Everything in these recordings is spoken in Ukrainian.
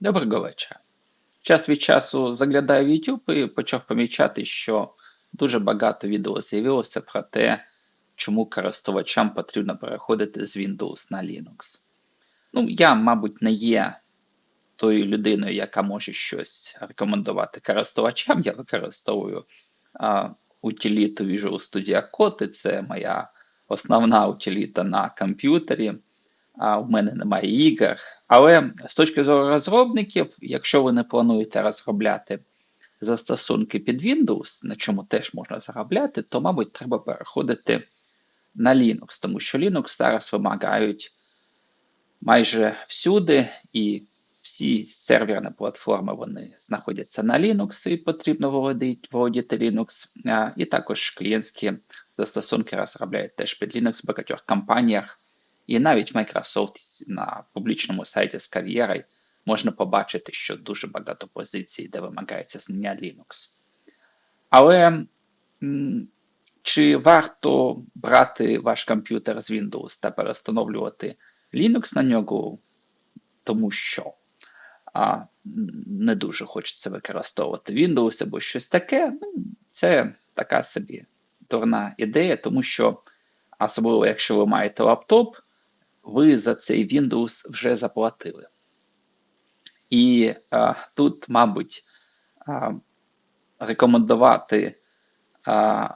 Доброго вечора. Час від часу заглядаю в YouTube і почав помічати, що дуже багато відео з'явилося про те, чому користувачам потрібно переходити з Windows на Linux. Ну, я, мабуть, не є тою людиною, яка може щось рекомендувати користувачам. Я використовую а, утиліту Visual Studio Code, і це моя основна утиліта на комп'ютері. А в мене немає ігор. Але з точки зору розробників, якщо ви не плануєте розробляти застосунки під Windows, на чому теж можна заробляти, то, мабуть, треба переходити на Linux, тому що Linux зараз вимагають майже всюди, і всі серверні платформи вони знаходяться на Linux, і потрібно володіти, Linux. І також клієнтські застосунки розробляють теж під Linux в багатьох компаніях. І навіть Microsoft на публічному сайті з кар'єрою можна побачити, що дуже багато позицій, де вимагається знання Linux. Але чи варто брати ваш комп'ютер з Windows та перестановлювати Linux на нього, тому що а, не дуже хочеться використовувати Windows або щось таке, ну, це така собі дурна ідея, тому що, особливо якщо ви маєте лаптоп, ви за цей Windows вже заплатили. І а, тут, мабуть, а, рекомендувати а,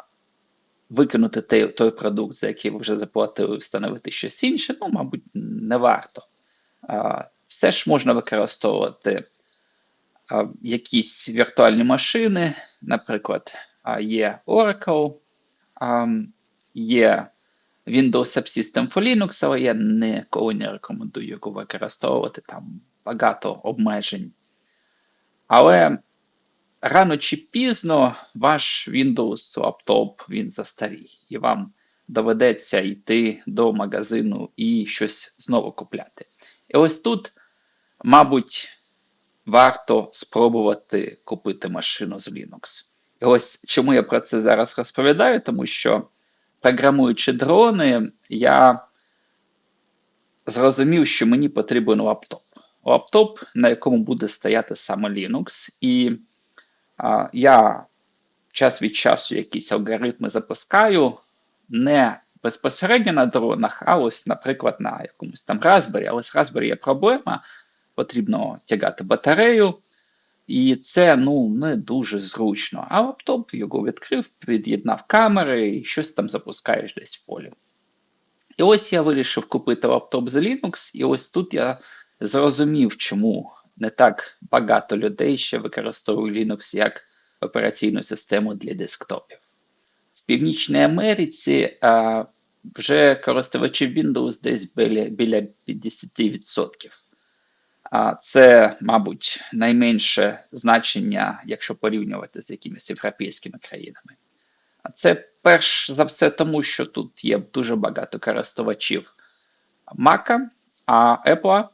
викинути той, той продукт, за який ви вже заплатили, встановити щось інше, ну, мабуть, не варто. А, все ж можна використовувати а, якісь віртуальні машини, наприклад, а, є Oracle, а, є Windows Subsystem for Linux, але я ніколи не рекомендую його використовувати, там багато обмежень. Але рано чи пізно ваш Windows лаптоп він застарій, і вам доведеться йти до магазину і щось знову купляти. І ось тут, мабуть, варто спробувати купити машину з Linux. І ось чому я про це зараз розповідаю, тому що програмуючи дрони, я зрозумів, що мені потрібен лаптоп. Лаптоп, на якому буде стояти саме Linux. І а, я час від часу якісь алгоритми запускаю не безпосередньо на дронах, а ось, наприклад, на якомусь там Raspberry. Але з Raspberry є проблема, потрібно тягати батарею. І це ну, не дуже зручно. А лаптоп його відкрив, під'єднав камери і щось там запускаєш десь в полі. І ось я вирішив купити лаптоп з Linux, і ось тут я зрозумів, чому не так багато людей ще використовують Linux як операційну систему для десктопів. В Північній Америці а, вже користувачів Windows десь біля, біля 50%. Це, мабуть, найменше значення, якщо порівнювати з якимись європейськими країнами. Це перш за все тому, що тут є дуже багато користувачів Mac, а Apple,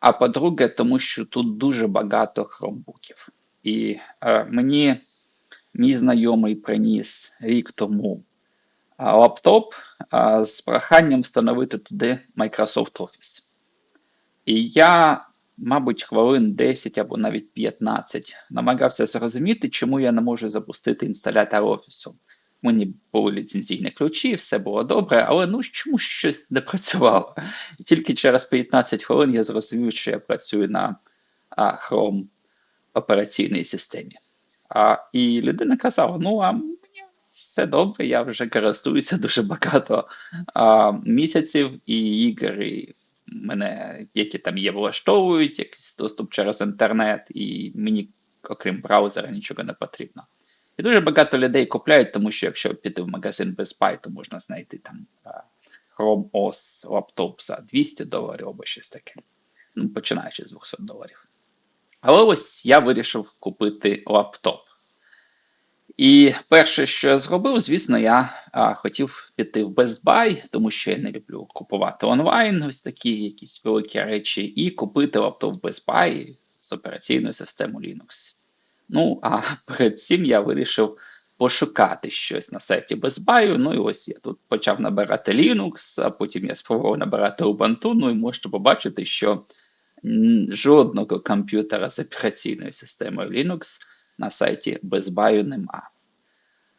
а по-друге, тому що тут дуже багато хромбуків. І е, мені мій знайомий приніс рік тому лаптоп е, з проханням встановити туди Microsoft Office. І я мабуть, хвилин 10 або навіть 15 намагався зрозуміти, чому я не можу запустити інсталятор офісу. Мені були ліцензійні ключі, все було добре, але ну чому щось не працювало? І тільки через 15 хвилин я зрозумів, що я працюю на а, Chrome операційній системі. А, І людина казала: ну, а мені все добре, я вже користуюся дуже багато а, місяців і ігор, і мене, які там є, влаштовують, якийсь доступ через інтернет, і мені, окрім браузера, нічого не потрібно. І дуже багато людей купляють, тому що якщо піти в магазин Best Buy, то можна знайти там Chrome OS лаптоп за 200 доларів або щось таке. Ну, починаючи з 200 доларів. Але ось я вирішив купити лаптоп. І перше, що я зробив, звісно, я а, хотів піти в Best Buy, тому що я не люблю купувати онлайн, ось такі якісь великі речі, і купити лаптоп Best Buy з операційною системою Linux. Ну, а перед цим я вирішив пошукати щось на сайті Best Buy. Ну і ось я тут почав набирати Linux, а потім я спробував набирати Ubuntu, ну і можете побачити, що жодного комп'ютера з операційною системою Linux на сайті Buy нема.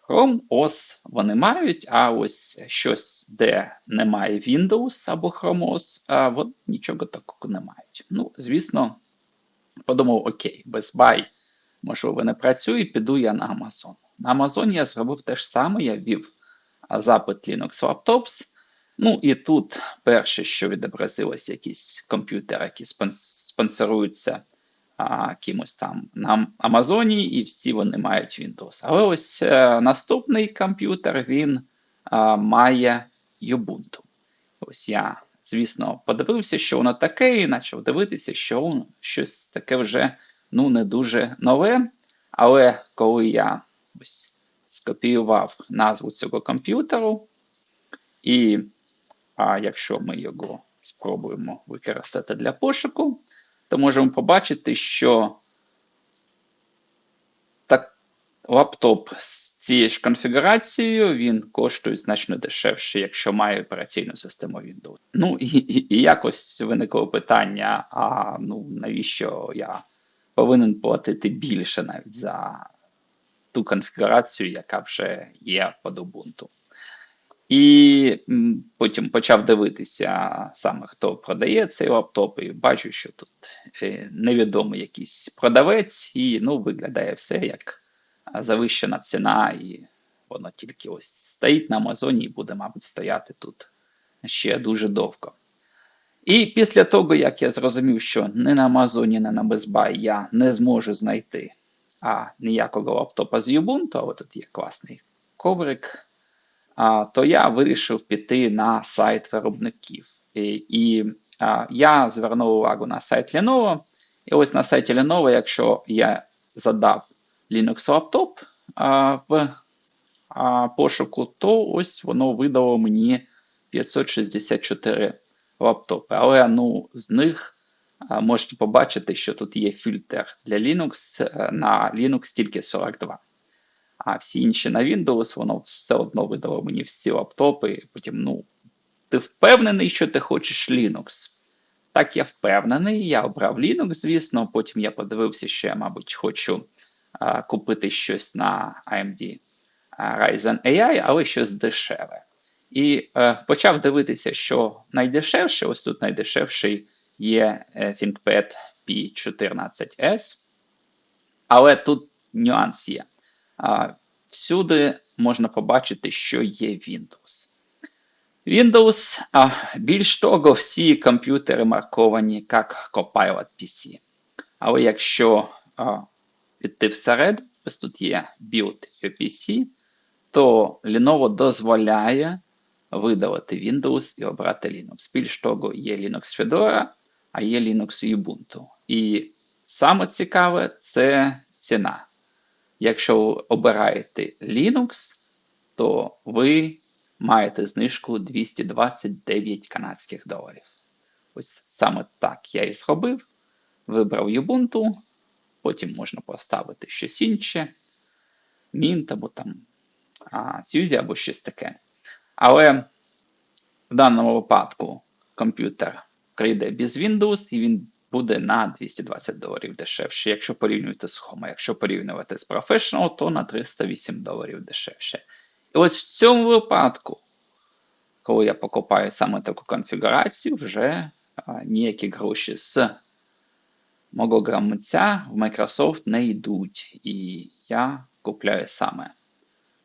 Chrome OS вони мають, а ось щось, де немає Windows або Chrome OS, а от нічого такого не мають. Ну, звісно, подумав: окей, Best Buy, можливо, не працює, піду я на Amazon. На Amazon я зробив те ж саме, я ввів запит Linux Laptops. Ну і тут перше, що відобразилось, якісь комп'ютери, які спонсоруються а, кимось там на Амазоні, і всі вони мають Windows. Але ось а, наступний комп'ютер він а, має Ubuntu. Ось я, звісно, подивився, що воно таке, і почав дивитися, що воно щось таке вже ну, не дуже нове. Але коли я ось скопіював назву цього комп'ютеру, і а якщо ми його спробуємо використати для пошуку, то можемо побачити, що так, лаптоп з цією ж конфігурацією він коштує значно дешевше, якщо має операційну систему Windows. Ну і, і, і якось виникло питання: а ну навіщо я повинен платити більше навіть за ту конфігурацію, яка вже є під Ubuntu. І потім почав дивитися саме, хто продає цей лаптоп, і бачу, що тут е, невідомий якийсь продавець, і ну, виглядає все як завищена ціна, і воно тільки ось стоїть на Амазоні і буде, мабуть, стояти тут ще дуже довго. І після того, як я зрозумів, що не на Амазоні, не на Безбай я не зможу знайти а, ніякого лаптопа з Ubuntu, але тут є класний коврик то я вирішив піти на сайт виробників. І, і я звернув увагу на сайт Lenovo. І ось на сайті Lenovo, якщо я задав Linux лаптоп в пошуку, то ось воно видало мені 564 лаптопи. Але ну, з них можете побачити, що тут є фільтр для Linux. Е, на Linux тільки 42 а всі інші на Windows, воно все одно видало мені всі лаптопи. Потім, ну, ти впевнений, що ти хочеш Linux. Так, я впевнений, я обрав Linux, звісно. Потім я подивився, що я, мабуть, хочу а, купити щось на AMD Ryzen AI, але щось дешеве. І е, почав дивитися, що найдешевше, ось тут найдешевший є е, ThinkPad P14S. Але тут нюанс є всюди можна побачити, що є Windows. Windows, а більш того, всі комп'ютери марковані як Copilot PC. Але якщо а, піти всеред, ось тут є Build UPC, то Lenovo дозволяє видалити Windows і обрати Linux. Більш того, є Linux Fedora, а є Linux Ubuntu. І саме цікаве це ціна. Якщо ви обираєте Linux, то ви маєте знижку 229 канадських доларів. Ось саме так я і зробив. Вибрав Ubuntu, потім можна поставити щось інше, Mint або там Suzy або щось таке. Але в даному випадку комп'ютер прийде без Windows і він буде на 220 доларів дешевше. Якщо порівнюєте з Home, якщо порівнювати з Professional, то на 308 доларів дешевше. І ось в цьому випадку, коли я покупаю саме таку конфігурацію, вже а, ніякі гроші з мого гаманця в Microsoft не йдуть. І я купляю саме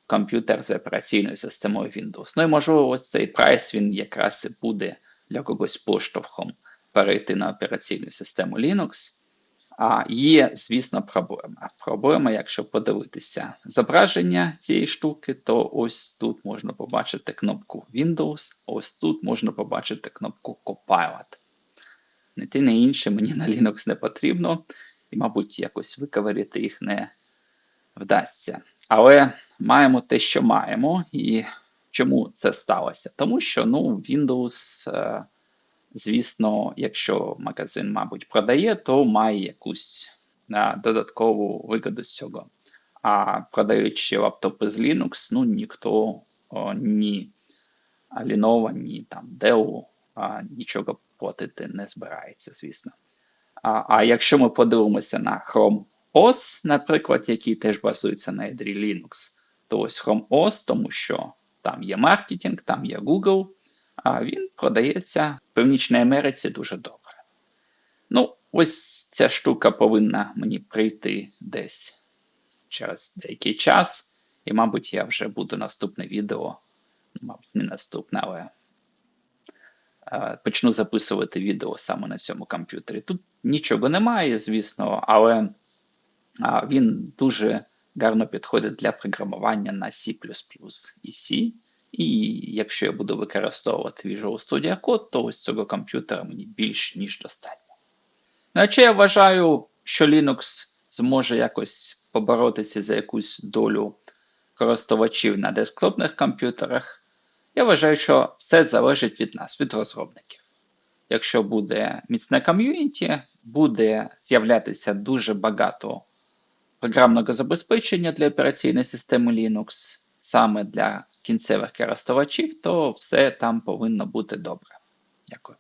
комп'ютер з операційною системою Windows. Ну і можливо, ось цей прайс він якраз і буде для когось поштовхом перейти на операційну систему Linux. А є, звісно, проблема. Проблема, якщо подивитися зображення цієї штуки, то ось тут можна побачити кнопку Windows, ось тут можна побачити кнопку Copilot. Не те, не інше мені на Linux не потрібно, і, мабуть, якось виковирити їх не вдасться. Але маємо те, що маємо. І чому це сталося? Тому що ну, Windows. Звісно, якщо магазин, мабуть, продає, то має якусь а, додаткову вигоду з цього. А продаючи лаптопи з Linux, ну ніхто о, ні Lenovo, ні там Dell а, нічого платити не збирається, звісно. А, а якщо ми подивимося на Chrome OS, наприклад, який теж базується на ядрі Linux, то ось Chrome OS, тому що там є маркетинг, там є Google, а він продається в Північній Америці дуже добре. Ну, ось ця штука повинна мені прийти десь через деякий час, і, мабуть, я вже буду наступне відео, мабуть, не наступне, але е, почну записувати відео саме на цьому комп'ютері. Тут нічого немає, звісно, але а, він дуже гарно підходить для програмування на C і C. І якщо я буду використовувати Visual Studio Code, то ось цього комп'ютера мені більш ніж достатньо. Ну, а чи я вважаю, що Linux зможе якось поборотися за якусь долю користувачів на десктопних комп'ютерах? Я вважаю, що все залежить від нас, від розробників. Якщо буде міцне ком'юніті, буде з'являтися дуже багато програмного забезпечення для операційної системи Linux, саме для кінцевих користувачів, то все там повинно бути добре. Дякую.